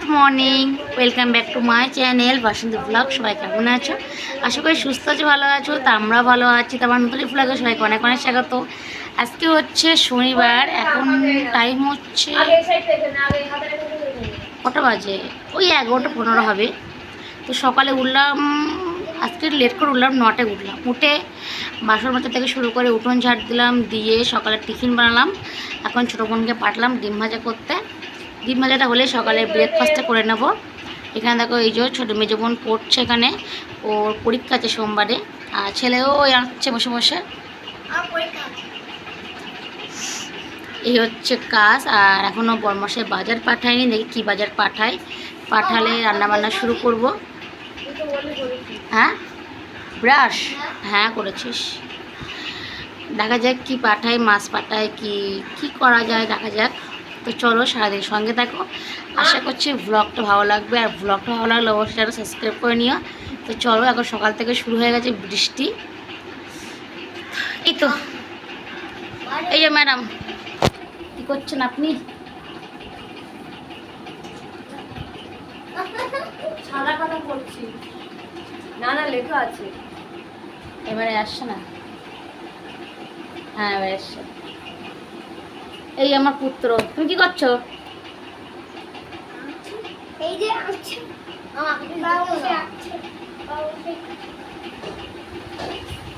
Good morning, welcome back to my channel Basanti blog, সবাই কেমন আছো? আশা করি সুস্থ আছো, ভালো আছো, তা আমরা ভালো আছি, তো আমার নতুন ব্লগে সবাইকে অনেক অনেক স্বাগত। আজকে হচ্ছে শনিবার, এখন টাইম হচ্ছে কটা বাজে? ওই এগারোটা পনেরো হবে। তো সকালে উঠলাম, আজকে লেট করে উঠলাম, নটায় উঠলাম। উঠে বাসন মাজা থেকে শুরু করে উঠোন ঝাড় দিলাম, দিয়ে সকালে টিফিন বানালাম। এখন ছোটো বোনকে পাঠালাম ডিম ভাজা করতে। ডিম ভাজাটা হলে সকালে ব্রেকফাস্টটা করে নেব। এখানে দেখো এই যে ছোটো মেজো বোন পড়ছে এখানে। ওর পরীক্ষা আছে সোমবারে। আর ছেলেও আসছে বসে বসে। এই হচ্ছে কাজ। আর এখনও বরমাসে বাজার পাঠায়নি। দেখি কী বাজার পাঠায়। পাঠালে রান্নাবান্না শুরু করব। হ্যাঁ? ব্রাশ? হ্যাঁ করেছিস। দেখা যাক কি পাঠায়, মাছ পাঠায়, কি কি করা যায়, দেখা যাক। তো চলো সারাদিন সঙ্গে থাকো। আশা করছি ব্লগটা ভালো লাগবে। আর ব্লগটা ভালো লাগলে অবশ্যই চ্যানেল সাবস্ক্রাইব করে নিও। তো চলো এখন সকাল থেকে শুরু হয়ে গেছে বৃষ্টি। এই তো। এই যে ম্যাডাম কী করছেন আপনি? সাদা কথা বলছি না না লেখা আছে। এবারে আসছে না? হ্যাঁ এবারে আসছে। এই আমার পুত্র। তুমি কি করছ? এই যে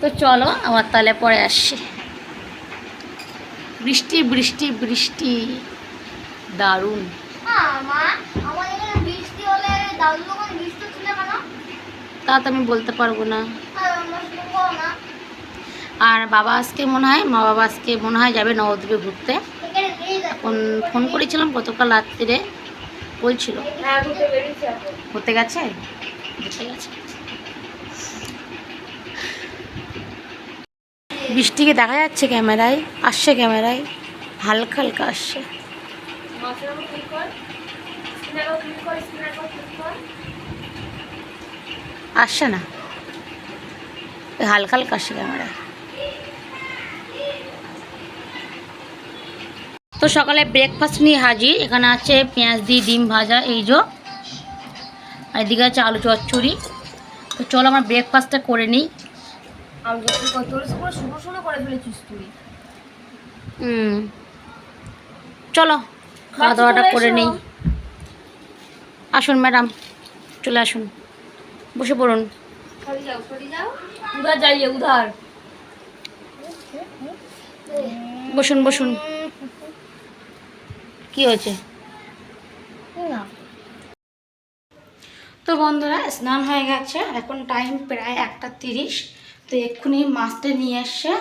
তো চলো আমার তাহলে পরে আসছি। বৃষ্টি বৃষ্টি বৃষ্টি। দারুণ। তা তো আমি বলতে পারব বলো না। আর বাবা আজকে মনে হয় মা বাবা আজকে মনে হয় যাবে নবদ্বীপে ঘুরতে। এখন ফোন করেছিলাম গতকাল রাত্রিরে বলছিল। হ্যাঁ এখন। ঘুরতে গেছে? বৃষ্টিকে দেখা যাচ্ছে ক্যামেরায় আসছে ক্যামেরায় হালকা হালকা আসছে আসছে না। হালকা হালকা আসছে ক্যামেরায়। সকালে ব্রেকফাস্ট নিয়ে হাজির। এখানে আছে পেঁয়াজ দিয়ে ডিম ভাজা এই যো। আর এদিকে আছে আলু চচ্চড়ি। তো চলো আমার ব্রেকফাস্টটা করে নিই। শুরু করে ফেলেছিস তুই। হুম। চলো খাওয়া দাওয়াটা করে নিই। আসুন ম্যাডাম চলে আসুন। বসে পড়ুন। উধার যাইয়ে উধার। বসুন বসুন। কি হয়েছে? তো বন্ধুরা, স্নান হয়ে গেছে। এখন টাইম প্রায় একটা তিরিশ। তো এক্ষুনি মাছটা নিয়ে এসছে।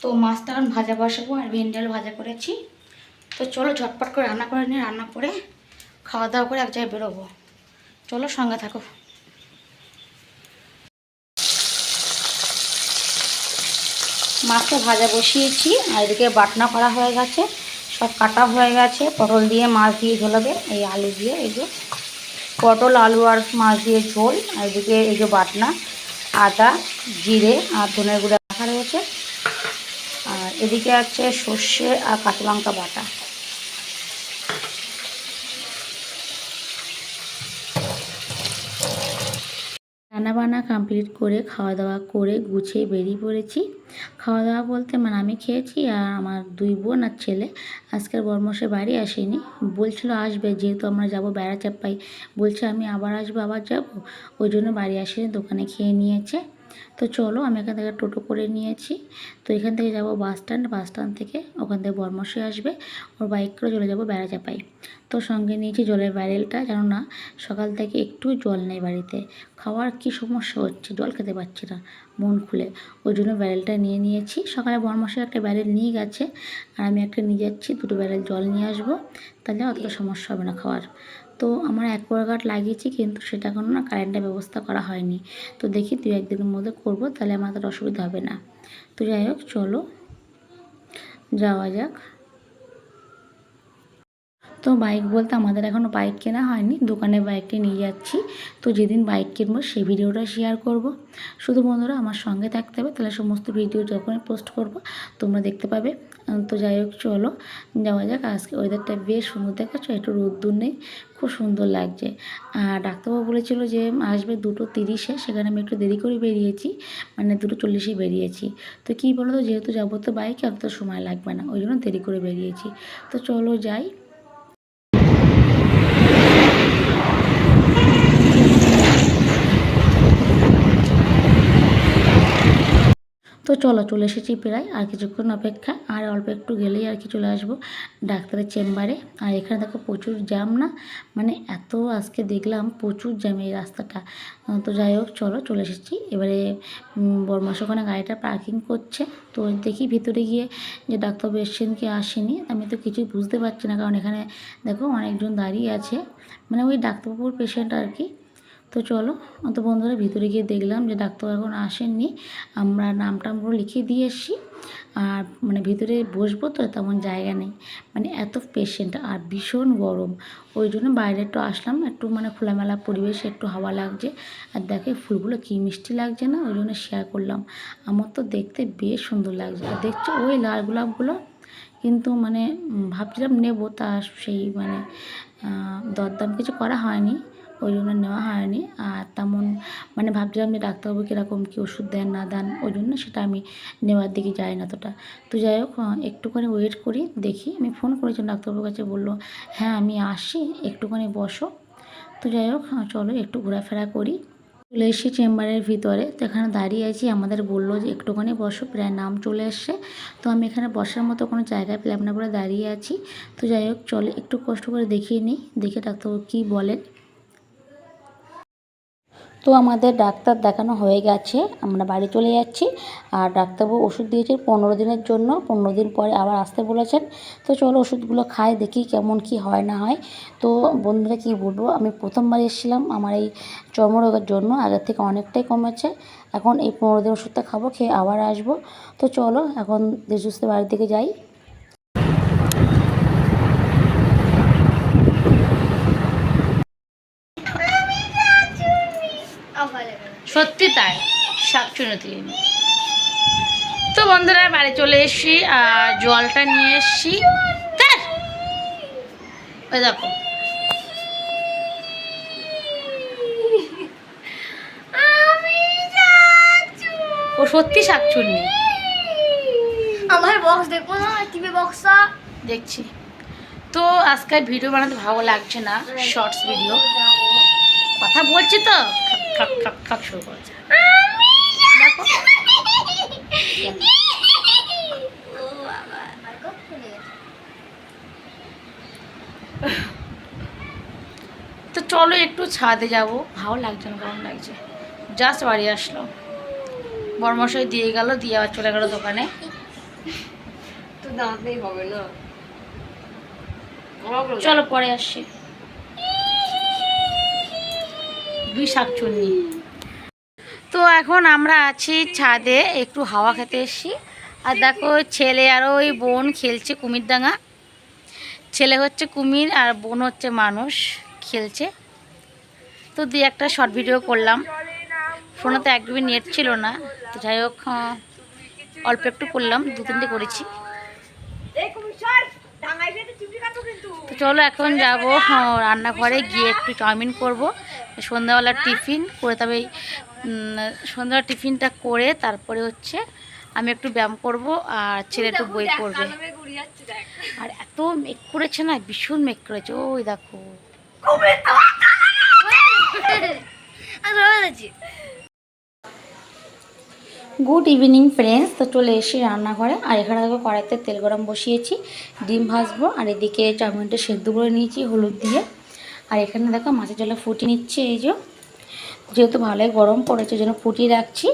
তো মাছটা এখন ভাজা বসাবো আর ভেন্ডি আলু ভাজা করেছি। তো চলো ঝটপট করে রান্না করে নিয়ে রান্না করে খাওয়া দাওয়া করে এক জায়গায় বেরোবো। চলো সঙ্গে থাকো। মাছটা ভাজা বসিয়েছি আর এদিকে বাটনা করা হয়ে গেছে। সব কাটা হয়ে গেছে। পটল দিয়ে মাছ দিয়ে ঝোলাবে এই আলু দিয়ে, এই যে পটল, আলু আর মাছ দিয়ে ঝোল। আর এদিকে এই যে বাটনা, আদা, জিরে আর ধনের গুঁড়ো রাখা রয়েছে। আর এদিকে আছে সর্ষে আর কাঁচা লঙ্কা বাটা। রান্নাবান্না কমপ্লিট করে খাওয়া দাওয়া করে গুছিয়ে বেরিয়ে পড়েছি। খাওয়া দাওয়া বলতে মানে আমি খেয়েছি আর আমার দুই বোন আর ছেলে। আজকের বর্মসে বাড়ি আসেনি। বলছিল আসবে, যেহেতু আমরা যাব বেড়া চাপ্পাই বলছে আমি আবার আসব, আবার যাব। ওই জন্য বাড়ি আসেনি, দোকানে খেয়ে নিয়েছে। তো চলো আমি এখান থেকে টোটো করে নিয়েছি। তো এখান থেকে যাব বাস স্ট্যান্ড। বাস স্ট্যান্ড থেকে ওখান থেকে বর্মসে আসবে। ওর বাইক করে চলে যাব বেড়া চাপাই তো সঙ্গে নিয়েছি জলের ব্যারেলটা জানো না সকাল থেকে একটু জল নেই বাড়িতে। খাওয়ার কি সমস্যা হচ্ছে? জল খেতে পারছি না, মন খুলে। ওই জন্য ব্যারেলটা নিয়ে নিয়েছি। সকালে বরমাসে একটা ব্যারেল নিয়ে গেছে। আর আমি একটা নিয়ে যাচ্ছি। দুটো ব্যারেল জল নিয়ে আসব। তাহলে অতটা সমস্যা হবে না খাওয়ার। তো আমার অ্যাকোয়াগার্ড লাগিয়েছি, কিন্তু সেটা কোনো না কারেন্টের ব্যবস্থা করা হয়নি। তো দেখি দু একদিনের মধ্যে করব, তাহলে আমাদের অসুবিধা হবে না। তো যাই হোক, চলো। যাওয়া যাক। তো বাইক বলতে আমাদের এখনও বাইক কেনা হয়নি, দোকানে বাইকটি নিয়ে যাচ্ছি। তো যেদিন বাইক কিনবো সেই ভিডিওটা শেয়ার করব। শুধু বন্ধুরা আমার সঙ্গে থাকতে হবে, তাহলে সমস্ত ভিডিও যখনই পোস্ট করব, তোমরা দেখতে পাবে। তো যাই হোক, চলো যাওয়া যাক। আজকে ওয়েদারটা বেশ সুন্দর দেখাচ্ছ, একটু রোদ্দুর নেই, খুব সুন্দর লাগছে। আর ডাক্তারবাবু বলেছিল যে আসবে দুটো তিরিশে, সেখানে আমি একটু দেরি করে বেরিয়েছি মানে দুটো চল্লিশে বেরিয়েছি। তো কী বলো তো যেহেতু যাব তো বাইকে অত সময় লাগবে না, ওই জন্য দেরি করে বেরিয়েছি। তো চলো যাই। তো চলো, চলে এসেছি প্রায় আর কিছুক্ষণ অপেক্ষা। আর অল্প একটু গেলেই আর কি চলে আসব ডাক্তারের চেম্বারে। আর এখানে দেখো প্রচুর জ্যাম না? মানে এত আজকে দেখলাম প্রচুর জ্যাম এই রাস্তাটা। তো যাই হোক, চলো, চলে এসেছি। এবারে বরমাস ওখানে গাড়িটা পার্কিং করছে। তো দেখি ভিতরে গিয়ে যে ডাক্তারবাবু এসছেন কি আসেনি? আমি তো কিছুই বুঝতে পারছি না। কারণ এখানে দেখো অনেকজন দাঁড়িয়ে আছে। মানে ওই ডাক্তারবাবুর পেশেন্ট আর কি। তো চলো তো বন্ধুরা ভিতরে গিয়ে দেখলাম যে ডাক্তার এখন আসেননি। আমরা নাম টামগুলো লিখিয়ে দিয়ে এসছি। আর মানে ভিতরে বসবো তো, তেমন জায়গা নেই। মানে এত পেশেন্ট আর ভীষণ গরম। ওই জন্য বাইরে একটু আসলাম, একটু মানে খোলামেলা পরিবেশে, একটু হাওয়া লাগছে। আর দেখে ফুলগুলো কী মিষ্টি লাগছে না? ওই জন্য শেয়ার করলাম। আমার তো দেখতে বেশ সুন্দর লাগছে। আর দেখছ, ওই লাল গোলাপগুলো? কিন্তু মানে ভাবছিলাম নেব, তা সেই মানে দরদাম কিছু করা হয়নি। ওই জন্য নেওয়া হয়নি। আর তেমন মানে ভাবছিলাম যে ডাক্তারবাবু কীরকম কী ওষুধ দেন, না দেন, ওই জন্য সেটা আমি নেওয়ার দিকে যাই না তোটা তো যাই হোক একটুখানি ওয়েট করি, দেখি। আমি ফোন করেছিলাম ডাক্তারবাবুর কাছে, বলল হ্যাঁ আমি আসি, একটুখানি বসো। তো যাই হোক চলো একটু ঘোরাফেরা করি। চলে এসেছি চেম্বারের ভিতরে। তো এখানে দাঁড়িয়ে আছি। আমাদের বলল যে, একটুখানি বসো, প্রায় নাম চলে এসছে। তো আমি এখানে বসার মতো কোনো জায়গায় পেলাম না বলে দাঁড়িয়ে আছি। তো যাই হোক, চলে একটু কষ্ট করে দেখিয়ে নিই। দেখে ডাক্তারবাবু কী বলেন। তো আমাদের ডাক্তার দেখানো হয়ে গেছে, আমরা বাড়ি চলে যাচ্ছি। আর ডাক্তারবাবু ওষুধ দিয়েছে পনেরো দিনের জন্য, পনেরো দিন পরে আবার আসতে বলেছেন। তো চলো ওষুধগুলো খাই, দেখি কেমন কি হয় না হয়। তো বন্ধুরা কি বলব, আমি প্রথমবার এসেছিলাম, আমার এই চর্মরোগের জন্য, আগের থেকে অনেকটাই কমেছে। এখন এই পনেরো দিন ওষুধটা খাব, খেয়ে আবার আসব। তো চলো এখন সুস্থে বাড়ির দিকে যাই। সত্যি তাই শাকচুনতি তো বন্ধুরা বাড়ি চলে এসেছি আর জলটা নিয়ে এসেছি। ওই দেখো। ও সত্যি শাকচুন্নি আমার বক্স দেখব না টিভি বক্সটা দেখছি। তো আজকে ভিডিও বানাতে ভালো লাগছে না শর্টস ভিডিও কথা বলছি তো? ঠক ঠক ঠক শুরু করেছে দেখো তো চলো একটু ছাদে যাব। ভালো লাগছে না কেমন লাগছে। জাস্ট বাড়ি আসলো বর্মশাই দিয়ে গেল দিয়ে আবার চলে গেল দোকানে। তো দাঁড়াতেই হবে না। চলো পরে আসছি। দুই শাকচুন্নি তো এখন আমরা আছি ছাদে, একটু হাওয়া খেতে এসছি। আর দেখো, ছেলে আর ওই বোন খেলছে কুমিরডাঙ্গা। ছেলে হচ্ছে কুমির আর বোন হচ্ছে মানুষ, খেলছে। তো দুই একটা শর্ট ভিডিও করলাম। ফোনে তো একদমই নেট ছিল না। তো যাই হোক অল্প একটু করলাম, দু তিনটে করেছি। তো চলো এখন যাব রান্নাঘরে গিয়ে একটু চাউমিন করব। সন্ধ্যাবেলার টিফিন করে তবে এই, সন্ধ্যাবেলার টিফিনটা করে তারপরে হচ্ছে আমি একটু ব্যায়াম করব আর ছেলে একটু বই পড়বে। আর এত মেঘ করেছে না ভীষণ মেঘ করেছে। ওই দেখো। গুড ইভিনিং ফ্রেন্ডস তো চলে এসে রান্নাঘরে। আর এখানে দেখো কড়াইতে তেল গরম বসিয়েছি ডিম ভাজবো আর এদিকে চাউমিনটা সেদ্ধ করে নিয়েছি হলুদ দিয়ে। আর এখানে দেখো মাছের জলে ফুটি নিচ্ছে এই যে। যেহেতু ভালোই গরম পড়েছে যেন ফুটিয়ে রাখছি।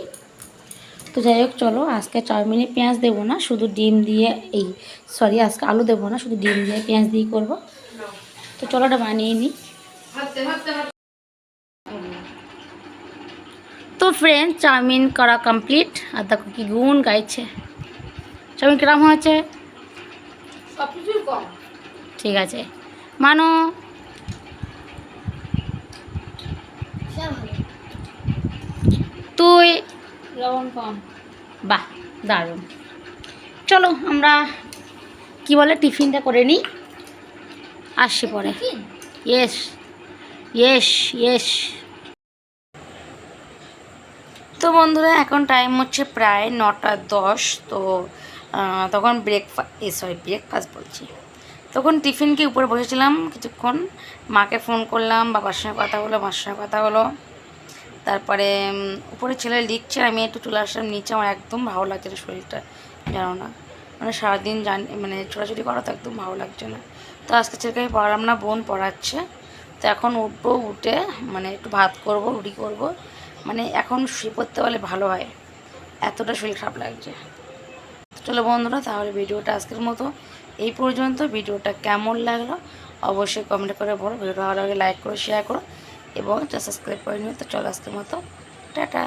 তো যাই হোক চলো আজকে চাউমিনে পেঁয়াজ দেবো না শুধু ডিম দিয়ে এই সরি আজকে আলু দেবো না শুধু ডিম দিয়ে পেঁয়াজ দিয়ে করব। তো চলো ওটা বানিয়ে নিই। তো ফ্রেন্ড চাউমিন করা কমপ্লিট আর দেখো কি গুণ গাইছে। চাউমিন কিরম হয়েছে? ঠিক আছে। মানো তুই। লবণ কম। বাহ দারুণ। চলো আমরা কি বলে টিফিনটা করে নিই। আসছি পরে। ইয়েস ইয়েস ইয়েস তো বন্ধুরা এখন টাইম হচ্ছে প্রায় নটা দশ তো তখন ব্রেকফাস্ট সরি ব্রেকফাস্ট বলছি। তখন টিফিনকে উপরে বসেছিলাম কিছুক্ষণ। মাকে ফোন করলাম বাবার সঙ্গে কথা হলো মার সঙ্গে কথা হলো। তারপরে উপরে ছেলে লিখছে আমি একটু চলে আসলাম, নিচে আমার একদম ভালো লাগছে না শরীরটা, জানো না। মানে সারাদিন জান মানে ছোটাছুটি করা তো একদম ভালো লাগছে না। তো আজকে ছেলেকে আমি পড়ালাম না, বোন পড়াচ্ছে। তো এখন উঠবো, উঠে মানে একটু ভাত করব, রুটি করব। মানে এখন শুয়ে পড়তে পারলে ভালো হয়। এতটা শরীর খারাপ লাগছে। চলো বন্ধুরা, তাহলে ভিডিওটা আজকের মতো। এই পর্যন্ত ভিডিওটা কেমন লাগল? অবশ্যই কমেন্ট করে বলো। ভিডিওটা ভালো লাগে লাইক করো শেয়ার করো। এবং সাবস্ক্রাইব করে নিও। তো চলো আজকের মতো। টাটা।